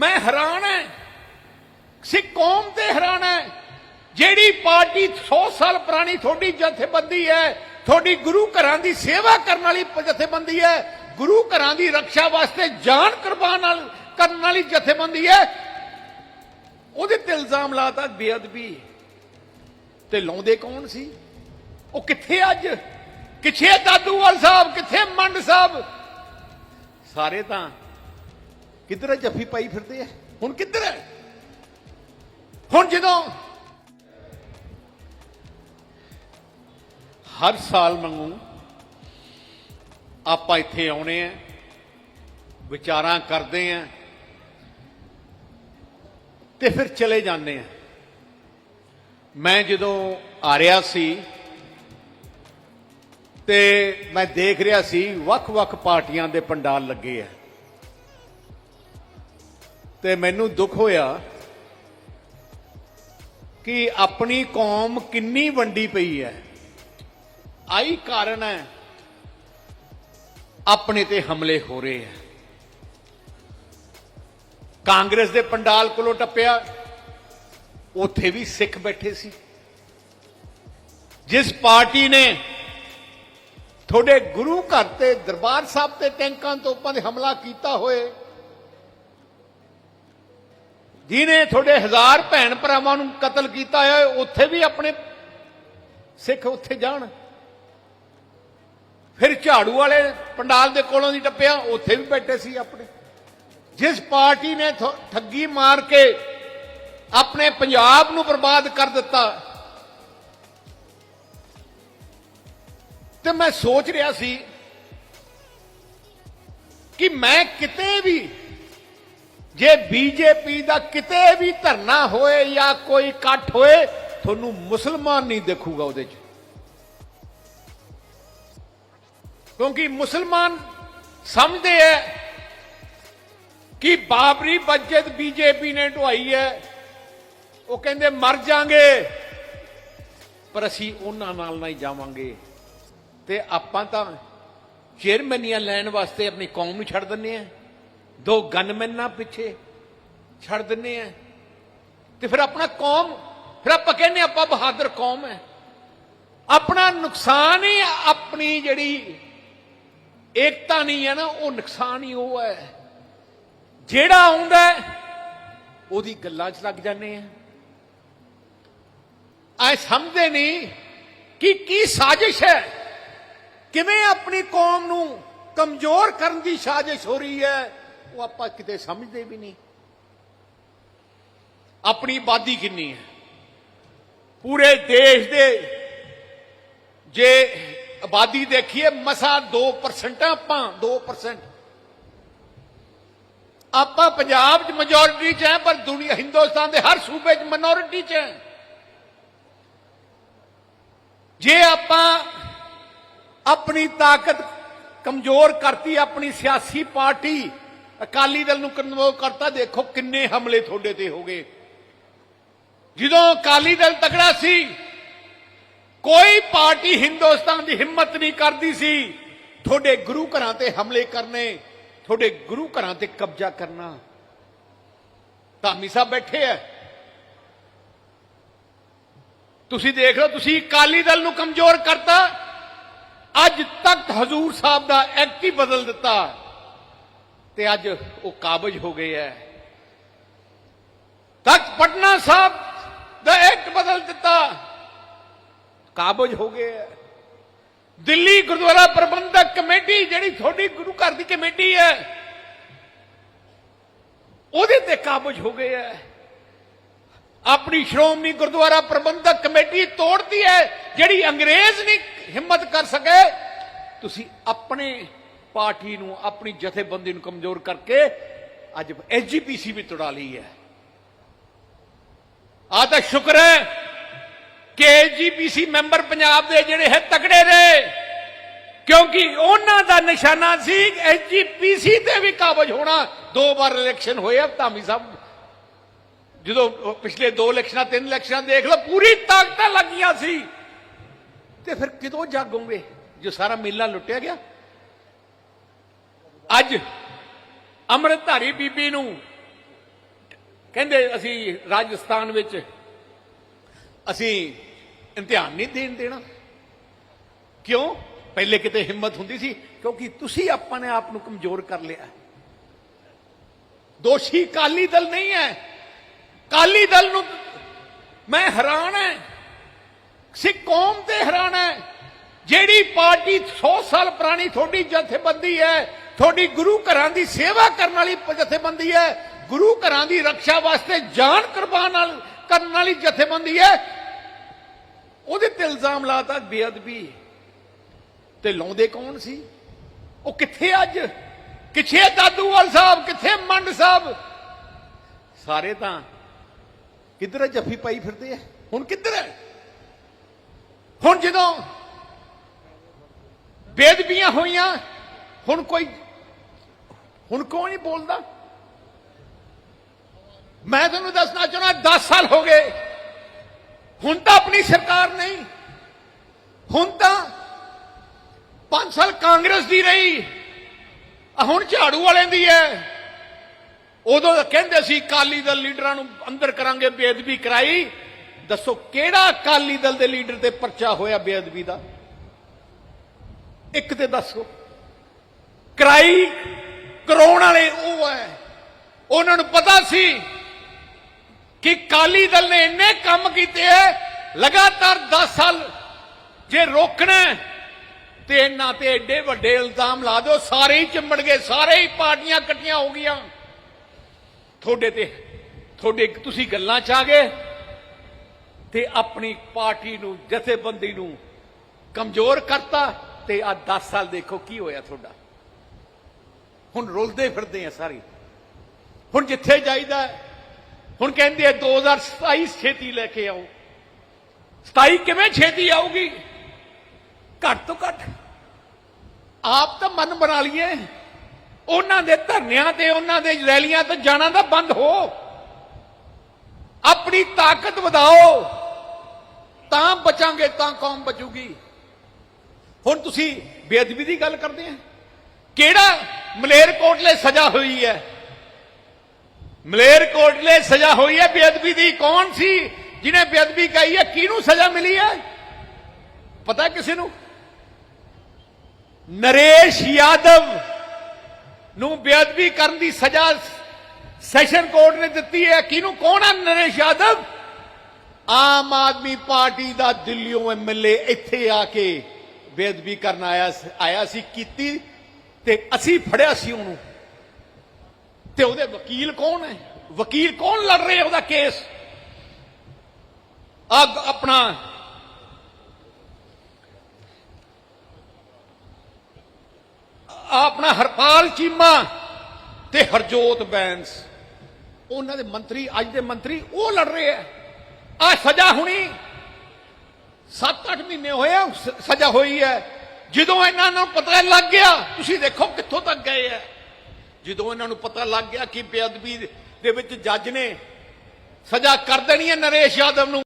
ਮੈਂ ਹੈਰਾਨ ਹੈ। ਸਿੱਖ ਕੌਮ ਤੇ ਹੈਰਾਨ ਹੈ। ਜਿਹੜੀ ਪਾਰਟੀ 100 ਸਾਲ ਪੁਰਾਣੀ ਤੁਹਾਡੀ ਜਥੇਬੰਦੀ ਹੈ, ਤੁਹਾਡੀ ਗੁਰੂ ਘਰਾਂ ਦੀ ਸੇਵਾ ਕਰਨ ਵਾਲੀ ਜਥੇਬੰਦੀ ਹੈ, ਗੁਰੂ ਘਰਾਂ ਦੀ ਰੱਖਿਆ ਵਾਸਤੇ ਜਾਨ ਕੁਰਬਾਨ ਕਰਨ ਵਾਲੀ ਜਥੇਬੰਦੀ ਹੈ। ਉਹਦੇ ਤੇ ਇਲਜ਼ਾਮ ਲਾਤਾ ਬੇਅਦਬੀ। ਤੇ ਲਾਉਂਦੇ ਕੌਣ ਸੀ? ਉਹ ਕਿੱਥੇ ਅੱਜ? ਕਿੱਥੇ ਦਾਦੂਵਾਲ ਸਾਹਿਬ? ਕਿੱਥੇ ਮੰਡ ਸਾਹਿਬ? ਸਾਰੇ ਤਾਂ ਕਿੱਧਰ ਜੱਫੀ ਪਾਈ ਫਿਰਦੇ ਆ? ਹੁਣ ਕਿੱਧਰ ਹੈ? ਹੁਣ ਜਦੋਂ ਹਰ ਸਾਲ ਮੰਗੂ ਆਪਾਂ ਇੱਥੇ ਆਉਣੇ ਆ, ਵਿਚਾਰਾਂ ਕਰਦੇ ਆ, ਤੇ ਫਿਰ ਚਲੇ ਜਾਂਦੇ ਆ। ਮੈਂ ਜਦੋਂ ਆ ਰਿਹਾ ਸੀ ਤੇ ਮੈਂ ਦੇਖ ਰਿਹਾ ਸੀ ਵੱਖ-ਵੱਖ ਪਾਰਟੀਆਂ ਦੇ ਪੰਡਾਲ ਲੱਗੇ ਆ। ਤੇ ਮੈਨੂੰ ਦੁੱਖ ਹੋਇਆ ਕਿ ਆਪਣੀ ਕੌਮ ਕਿੰਨੀ ਵੰਡੀ ਪਈ ਹੈ। ਆਈ ਕਾਰਨ ਹੈ, ਆਪਣੇ ਤੇ ਹਮਲੇ ਹੋ ਰਹੇ ਹੈ। ਕਾਂਗਰਸ ਦੇ ਪੰਡਾਲ ਕੋਲੋਂ ਟੱਪਿਆ, ਉੱਥੇ ਵੀ ਸਿੱਖ ਬੈਠੇ ਸੀ। ਜਿਸ ਪਾਰਟੀ ਨੇ ਤੁਹਾਡੇ ਗੁਰੂ ਘਰ ਤੇ ਦਰਬਾਰ ਸਾਹਿਬ ਤੇ ਟੈਂਕਾਂ ਤੋਪਾਂ ਦੇ ਹਮਲਾ ਕੀਤਾ ਹੋਏ ਜਿਨੇ ਤੁਹਾਡੇ ਹਜ਼ਾਰ ਭੈਣ ਭਰਾਵਾਂ ਨੂੰ ਕਤਲ ਕੀਤਾ ਹੈ ਉੱਥੇ ਵੀ ਆਪਣੇ ਸਿੱਖ ਉੱਥੇ ਜਾਣ। ਫਿਰ ਝਾੜੂ ਵਾਲੇ ਪੰਡਾਲ ਦੇ ਕੋਲੋਂ ਦੀ ਟੱਪਿਆ, ਉੱਥੇ ਵੀ ਬੈਠੇ ਸੀ ਆਪਣੇ। ਜਿਸ ਪਾਰਟੀ ਨੇ ਥੋ- ਠੱਗੀ ਮਾਰ ਕੇ ਆਪਣੇ ਪੰਜਾਬ ਨੂੰ ਬਰਬਾਦ ਕਰ ਦਿੱਤਾ। ਤੇ ਮੈਂ ਸੋਚ ਰਿਹਾ ਸੀ ਕਿ ਮੈਂ ਕਿਤੇ ਵੀ ਜੇ ਬੀਜੇਪੀ ਦਾ ਕਿਤੇ ਵੀ ਧਰਨਾ ਹੋਏ ਜਾਂ ਕੋਈ ਇਕੱਠ ਹੋਏ, ਤੁਹਾਨੂੰ ਮੁਸਲਮਾਨ ਨਹੀਂ ਦੇਖੂਗਾ ਉਹਦੇ 'ਚ। ਕਿਉਂਕਿ ਮੁਸਲਮਾਨ ਸਮਝਦੇ ਹੈ ਕਿ ਬਾਬਰੀ ਮਸਜਿਦ ਬੀਜੇਪੀ ਨੇ ਢਵਾਈ ਹੈ ਉਹ ਕਹਿੰਦੇ, ਮਰ ਜਾਾਂਗੇ। ਪਰ ਅਸੀਂ ਉਹਨਾਂ ਨਾਲ ਨਹੀਂ ਜਾਵਾਂਗੇ। ਤੇ ਆਪਾਂ ਤਾਂ ਚੇਅਰਮੈਨੀਆਂ ਲੈਣ ਵਾਸਤੇ ਆਪਣੀ ਕੌਮ ਨੂੰ ਛੱਡ ਦਿੰਨੇ ਆ। ਦੋ ਗਨਮੈਨਾਂ ਪਿੱਛੇ ਛੱਡ ਦਿੰਨੇ ਆ। ਤੇ ਫਿਰ ਆਪਣਾ ਕੌਮ, ਫਿਰ ਆਪਾਂ ਕਹਿੰਦੇ ਆਪਾਂ ਬਹਾਦਰ ਕੌਮ ਹੈ। ਆਪਣਾ ਨੁਕਸਾਨ ਹੀ ਆਪਣੀ ਜਿਹੜੀ ਏਕਤਾ ਨਹੀਂ ਹੈ ਨਾ, ਉਹ ਨੁਕਸਾਨ ਹੀ ਉਹ ਹੈ। ਜਿਹੜਾ ਆਉਂਦਾ ਉਹਦੀ ਗੱਲਾਂ 'ਚ ਲੱਗ ਜਾਂਦੇ ਆ। ਐ ਸਮਝਦੇ ਨਹੀਂ ਕਿ ਕੀ ਸਾਜ਼ਿਸ਼ ਹੈ? ਕਿਵੇਂ ਆਪਣੀ ਕੌਮ ਨੂੰ ਕਮਜ਼ੋਰ ਕਰਨ ਦੀ ਸਾਜ਼ਿਸ਼ ਹੋ ਰਹੀ ਹੈ? ਉਹ ਆਪਾਂ ਕਿਤੇ ਸਮਝਦੇ ਵੀ ਨਹੀਂ। ਆਪਣੀ ਆਬਾਦੀ ਕਿੰਨੀ ਹੈ? ਪੂਰੇ ਦੇਸ਼ ਦੇ ਜੇ ਆਬਾਦੀ ਦੇਖੀਏ, ਮਸਾ 2% ਆਪਾਂ 2% ਆਪਾਂ ਪੰਜਾਬ 'ਚ ਮੈਜੋਰਿਟੀ 'ਚ ਹੈ, ਪਰ ਦੁਨੀਆ ਹਿੰਦੁਸਤਾਨ ਦੇ ਹਰ ਸੂਬੇ 'ਚ ਮਿਨੋਰਿਟੀ 'ਚ ਹੈ। ਜੇ ਆਪਾਂ ਆਪਣੀ ਤਾਕਤ ਕਮਜ਼ੋਰ ਕਰਤੀ, ਆਪਣੀ ਸਿਆਸੀ ਪਾਰਟੀ ਅਕਾਲੀ ਦਲ ਨੂੰ ਕਮਜ਼ੋਰ ਕਰਤਾ, ਦੇਖੋ ਕਿੰਨੇ ਹਮਲੇ ਤੁਹਾਡੇ ਤੇ ਹੋ ਗਏ। ਜਦੋਂ ਅਕਾਲੀ ਦਲ ਤਕੜਾ ਸੀ, ਕੋਈ ਪਾਰਟੀ ਹਿੰਦੁਸਤਾਨ ਦੀ ਹਿੰਮਤ ਨਹੀਂ ਕਰਦੀ ਸੀ ਤੁਹਾਡੇ ਗੁਰੂ ਘਰਾਂ ਤੇ ਹਮਲੇ ਕਰਨੇ, ਤੁਹਾਡੇ ਗੁਰੂ ਘਰਾਂ ਤੇ ਕਬਜ਼ਾ ਕਰਨਾ। ਧਾਮੀ ਸਾਹਿਬ ਬੈਠੇ ਐ ਤੁਸੀਂ ਦੇਖ ਲਓ, ਤੁਸੀਂ ਅਕਾਲੀ ਦਲ ਨੂੰ ਕਮਜ਼ੋਰ ਕਰਤਾ, ਅੱਜ ਤੱਕ ਹਜ਼ੂਰ ਸਾਹਿਬ ਦਾ ਐਕਟ ਹੀ ਬਦਲ ਦਿੱਤਾ। ਤੇ ਅੱਜ ਉਹ ਕਾਬਜ ਹੋ ਗਏ ਐ। ਤੱਕ ਪਟਨਾ ਸਾਹਿਬ ਦਾ ਐਕਟ ਬਦਲ ਦਿੱਤਾ। ਕਾਬਜ ਹੋ ਗਏ ਐ। ਦਿੱਲੀ ਗੁਰਦੁਆਰਾ ਪ੍ਰਬੰਧਕ ਕਮੇਟੀ ਜਿਹੜੀ ਤੁਹਾਡੀ ਗੁਰੂ ਘਰ ਦੀ ਕਮੇਟੀ ਹੈ ਉਹਦੇ ਤੇ ਕਾਬਜ ਹੋ ਗਏ ਹੈ ਆਪਣੀ ਸ਼੍ਰੋਮਣੀ ਗੁਰਦੁਆਰਾ ਪ੍ਰਬੰਧਕ ਕਮੇਟੀ ਤੋੜਦੀ ਹੈ ਜਿਹੜੀ ਅੰਗਰੇਜ਼ ਨਹੀਂ ਹਿੰਮਤ ਕਰ ਸਕੇ। ਤੁਸੀਂ ਆਪਣੇ ਪਾਰਟੀ ਨੂੰ ਆਪਣੀ ਜਥੇਬੰਦੀ ਨੂੰ ਕਮਜ਼ੋਰ ਕਰਕੇ ਅੱਜ ਐਸਜੀਪੀਸੀ ਵੀ ਤੋੜਾ ਲਈ ਹੈ। ਆ ਤਾਂ ਸ਼ੁਕਰ ਹੈ ਕਿ ਐਸਜੀਪੀਸੀ ਮੈਂਬਰ ਪੰਜਾਬ ਦੇ ਜਿਹੜੇ ਹੈ ਤਕੜੇ ਨੇ, ਕਿਉਂਕਿ ਉਹਨਾਂ ਦਾ ਨਿਸ਼ਾਨਾ ਸੀ ਐਸਜੀਪੀਸੀ ਤੇ ਵੀ ਕਾਬਜ ਹੋਣਾ। ਦੋ ਵਾਰ ਇਲੈਕਸ਼ਨ ਹੋਏ ਆ ਧਾਮੀ ਸਾਹਿਬ ਜਦੋਂ ਪਿਛਲੇ ਦੋ ਇਲੈਕਸ਼ਨਾਂ ਤਿੰਨ ਇਲੈਕਸ਼ਨਾਂ ਦੇਖ ਲਓ, ਪੂਰੀ ਤਾਕਤਾਂ ਲੱਗੀਆਂ ਸੀ। ਤੇ ਫਿਰ ਕਿਦੋਂ ਜਾਗੋਗੇ? ਜੋ ਸਾਰਾ ਮੇਲਾ ਲੁੱਟਿਆ ਗਿਆ। ਅੱਜ ਅੰਮ੍ਰਿਤਧਾਰੀ ਬੀਬੀ ਨੂੰ ਕਹਿੰਦੇ ਅਸੀਂ ਰਾਜਸਥਾਨ ਵਿੱਚ ਅਸੀਂ ਇਮਤਿਹਾਨ ਨਹੀਂ ਦੇਣ ਦੇਣਾ। ਕਿਉਂ? ਪਹਿਲੇ ਕਿਤੇ ਹਿੰਮਤ ਹੁੰਦੀ ਸੀ, ਕਿਉਂਕਿ ਤੁਸੀਂ ਆਪਾਂ ਨੇ ਆਪ ਨੂੰ ਕਮਜ਼ੋਰ ਕਰ ਲਿਆ ਦੋਸ਼ੀ ਕਾਲੀ ਦਲ ਨਹੀਂ ਹੈ। ਕਾਲੀ ਦਲ ਨੂੰ ਮੈਂ ਹੈਰਾਨ ਹੈ। ਸਿੱਖ ਕੌਮ ਤੇ ਹੈਰਾਨ ਹੈ। ਜਿਹੜੀ ਪਾਰਟੀ 100 ਸਾਲ ਪੁਰਾਣੀ ਤੁਹਾਡੀ ਜਥੇਬੰਦੀ ਹੈ ਤੁਹਾਡੀ ਗੁਰੂ ਘਰਾਂ ਦੀ ਸੇਵਾ ਕਰਨ ਵਾਲੀ ਜਥੇਬੰਦੀ ਹੈ। ਗੁਰੂ ਘਰਾਂ ਦੀ ਰੱਖਿਆ ਵਾਸਤੇ ਜਾਨ ਕੁਰਬਾਨ ਕਰਨ ਵਾਲੀ ਜਥੇਬੰਦੀ ਹੈ। ਉਹਦੇ ਤੇ ਇਲਜ਼ਾਮ ਲਾਤਾ ਬੇਅਦਬੀ। ਤੇ ਲਾਉਂਦੇ ਕੌਣ ਸੀ? ਉਹ ਕਿੱਥੇ ਅੱਜ? ਕਿੱਥੇ ਦਾਦੂਵਾਲ ਸਾਹਿਬ? ਕਿੱਥੇ ਮੰਡ ਸਾਹਿਬ? ਸਾਰੇ ਤਾਂ ਕਿੱਧਰ ਜੱਫੀ ਪਾਈ ਫਿਰਦੇ ਆ? ਹੁਣ ਕਿੱਧਰ ਹੈ? ਹੁਣ ਜਦੋਂ ਬੇਦਬੀਆਂ ਹੋਈਆਂ, ਹੁਣ ਕੋਈ ਹੁਣ ਕਿਉਂ ਨਹੀਂ ਬੋਲਦਾ? ਮੈਂ ਤੁਹਾਨੂੰ ਦੱਸਣਾ ਚਾਹੁੰਦਾ 10 ਸਾਲ ਹੋ ਗਏ। ਹੁਣ ਤਾਂ ਆਪਣੀ ਸਰਕਾਰ ਨਹੀਂ। ਹੁਣ ਤਾਂ 5 ਸਾਲ ਕਾਂਗਰਸ ਦੀ ਰਹੀ। ਹੁਣ ਝਾੜੂ ਵਾਲਿਆਂ ਦੀ ਹੈ। ਉਦੋਂ ਤਾਂ ਕਹਿੰਦੇ ਸੀ ਕਾਲੀ ਦਲ ਲੀਡਰਾਂ ਨੂੰ ਅੰਦਰ ਕਰਾਂਗੇ ਬੇਅਦਬੀ ਕਰਾਈ। ਦੱਸੋ ਕਿਹੜਾ ਅਕਾਲੀ ਦਲ ਦੇ ਲੀਡਰ ਤੇ ਪਰਚਾ ਹੋਇਆ ਬੇਅਦਬੀ ਦਾ? ਇੱਕ ਤੇ ਦੱਸੋ। ਕਰਾਈ ਕਰਾਉਣ ਵਾਲੇ ਉਹ ਹੈ ਉਹਨਾਂ ਨੂੰ ਪਤਾ ਸੀ ਕਿ ਕਾਲੀ ਦਲ ਨੇ ਇੰਨੇ ਕੰਮ ਕੀਤੇ ਹੈ ਲਗਾਤਾਰ 10 ਸਾਲ ਜੇ ਰੋਕਣਾ ਤੇ ਇਹਨਾਂ ਤੇ ਐਡੇ ਵੱਡੇ ਇਲਜ਼ਾਮ ਲਾ ਦਿਓ, ਸਾਰੇ ਹੀ ਚਿੰਬੜ ਗਏ, ਸਾਰੇ ਹੀ ਪਾਰਟੀਆਂ ਇਕੱਠੀਆਂ ਹੋ ਗਈਆਂ। ਤੁਹਾਡੇ ਤੇ, ਤੁਹਾਡੇ ਤੁਸੀਂ ਗੱਲਾਂ ਚ ਆ ਗਏ ਤੇ ਆਪਣੀ ਪਾਰਟੀ ਨੂੰ, ਜਥੇਬੰਦੀ ਨੂੰ ਕਮਜ਼ੋਰ ਕਰਤਾ ਤੇ ਆ 10 ਸਾਲ ਦੇਖੋ ਕੀ ਹੋਇਆ ਤੁਹਾਡਾ। ਹੁਣ ਰੁਲਦੇ ਫਿਰਦੇ ਆ ਸਾਰੇ। ਹੁਣ ਜਿੱਥੇ ਜਾਈਦਾ ਹੁਣ ਕਹਿੰਦੇ ਆ 2027 ਛੇਤੀ ਲੈ ਕੇ ਆਓ। 27 ਕਿਵੇਂ ਛੇਤੀ ਆਊਗੀ? ਘੱਟ ਤੋਂ ਘੱਟ। ਆਪ ਤਾਂ ਮਨ ਬਣਾ ਲਈਏ। ਉਹਨਾਂ ਦੇ ਧਰਨਿਆਂ ਤੇ, ਉਹਨਾਂ ਦੇ ਰੈਲੀਆਂ ਤੇ ਜਾਣਾ ਤਾਂ ਬੰਦ ਹੋ। ਆਪਣੀ ਤਾਕਤ ਵਧਾਓ। ਤਾਂ ਬਚਾਂਗੇ, ਤਾਂ ਕੌਮ ਬਚੂਗੀ। ਹੁਣ ਤੁਸੀਂ ਬੇਅਦਬੀ ਦੀ ਗੱਲ ਕਰਦੇ ਆ। ਕਿਹੜਾ ਮਲੇਰਕੋਟਲੇ ਸਜ਼ਾ ਹੋਈ ਹੈ? ਮਲੇਰਕੋਟਲੇ ਸਜ਼ਾ ਹੋਈ ਹੈ ਬੇਅਦਬੀ ਦੀ ਕੌਣ ਸੀ ਜਿਹਨੇ ਬੇਅਦਬੀ ਕਹੀ ਹੈ? ਕਿਹਨੂੰ ਸਜ਼ਾ ਮਿਲੀ ਹੈ? ਪਤਾ ਕਿਸੇ ਨੂੰ? ਨਰੇਸ਼ ਯਾਦਵ ਨੂੰ ਬੇਅਦਬੀ ਕਰਨ ਦੀ ਸਜ਼ਾ ਸੈਸ਼ਨ ਕੋਰਟ ਨੇ ਦਿੱਤੀ ਹੈ। ਕਿਹਨੂੰ? ਕੌਣ ਹੈ ਨਰੇਸ਼ ਯਾਦਵ? ਆਮ ਆਦਮੀ ਪਾਰਟੀ ਦਾ ਦਿੱਲੀੋਂ ਐਮਐਲਏ ਇੱਥੇ ਆ ਕੇ ਬੇਅਦਬੀ ਕਰਨ ਆਇਆ ਆਇਆ ਸੀ, ਕੀਤੀ ਤੇ ਅਸੀਂ ਫੜਿਆ ਸੀ ਉਹਨੂੰ। ਤੇ ਉਹਦੇ ਵਕੀਲ ਕੌਣ ਹੈ? ਵਕੀਲ ਕੌਣ ਲੜ ਰਹੇ ਉਹਦਾ ਕੇਸ? ਆ ਆਪਣਾ ਆਪਣਾ ਹਰਪਾਲ ਚੀਮਾ ਤੇ ਹਰਜੋਤ ਬੈਂਸ। ਉਹਨਾਂ ਦੇ ਮੰਤਰੀ, ਅੱਜ ਦੇ ਮੰਤਰੀ ਉਹ ਲੜ ਰਹੇ ਆ ਆ ਸਜ਼ਾ ਹੁਣੀ 7-8 ਮਹੀਨੇ ਹੋਏ ਸਜ਼ਾ ਹੋਈ ਹੈ। ਜਦੋਂ ਇਹਨਾਂ ਨੂੰ ਪਤਾ ਲੱਗ ਗਿਆ, ਤੁਸੀਂ ਦੇਖੋ ਕਿੱਥੋਂ ਤੱਕ ਗਏ ਆ। ਜਦੋਂ ਇਹਨਾਂ ਨੂੰ ਪਤਾ ਲੱਗ ਗਿਆ ਕਿ ਬੇਅਦਬੀ ਦੇ ਵਿੱਚ ਜੱਜ ਨੇ ਸਜ਼ਾ ਕਰ ਦੇਣੀ ਹੈ ਨਰੇਸ਼ ਯਾਦਵ ਨੂੰ।